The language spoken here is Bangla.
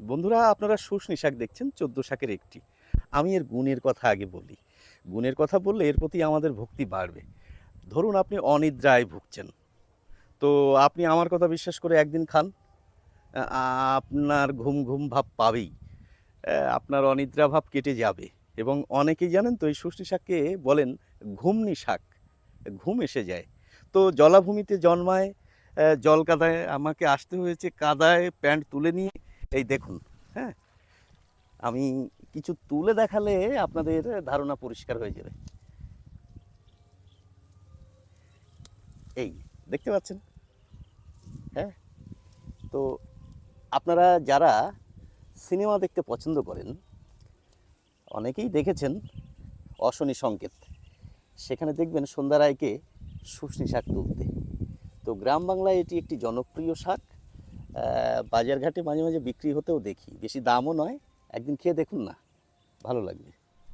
বন্ধুরা, আপনারা শুশনি শাক দেখছেন, চোদ্দ শাকের একটি। আমি এর গুণের কথা আগে বলি। গুণের কথা বললে এর প্রতি আমাদের ভক্তি বাড়বে। ধরুন আপনি অনিদ্রায় ভুগছেন। তো আপনি আমার কথা বিশ্বাস করে একদিন খান। আপনার ঘুম ঘুম ভাব পাবেই। আপনার অনিদ্রা ভাব কেটে যাবে। এবং অনেকেই জানেন তো, এই শুশনি শাককে বলেন ঘুমনি শাক। ঘুম এসে যায়। তো জলাভূমিতে জন্মায় জল কাদায় আমাকে আসতে হয়েছে, কাদায় প্যান্ট তুলে নিয়ে এই দেখুন হ্যাঁ? আমি কিছু তুলে দেখালে আপনাদের ধারণা পরিষ্কার হয়ে যাবে। এই, দেখতে পাচ্ছেন? হ্যাঁ? তো আপনারা যারা সিনেমা দেখতে পছন্দ করেন, অনেকেই দেখেছেন অশনি সংকেত। সেখানে দেখবেন সন্ধ্যা রায়কে শুশনি শাক তুলতে। তো গ্রাম বাংলায় এটি একটি জনপ্রিয় শাক। বাজারঘাটে মাঝে মাঝে বিক্রি হতেও দেখি। বেশি দামও নয়, একদিন খেয়ে দেখুন না। ভালো লাগবে।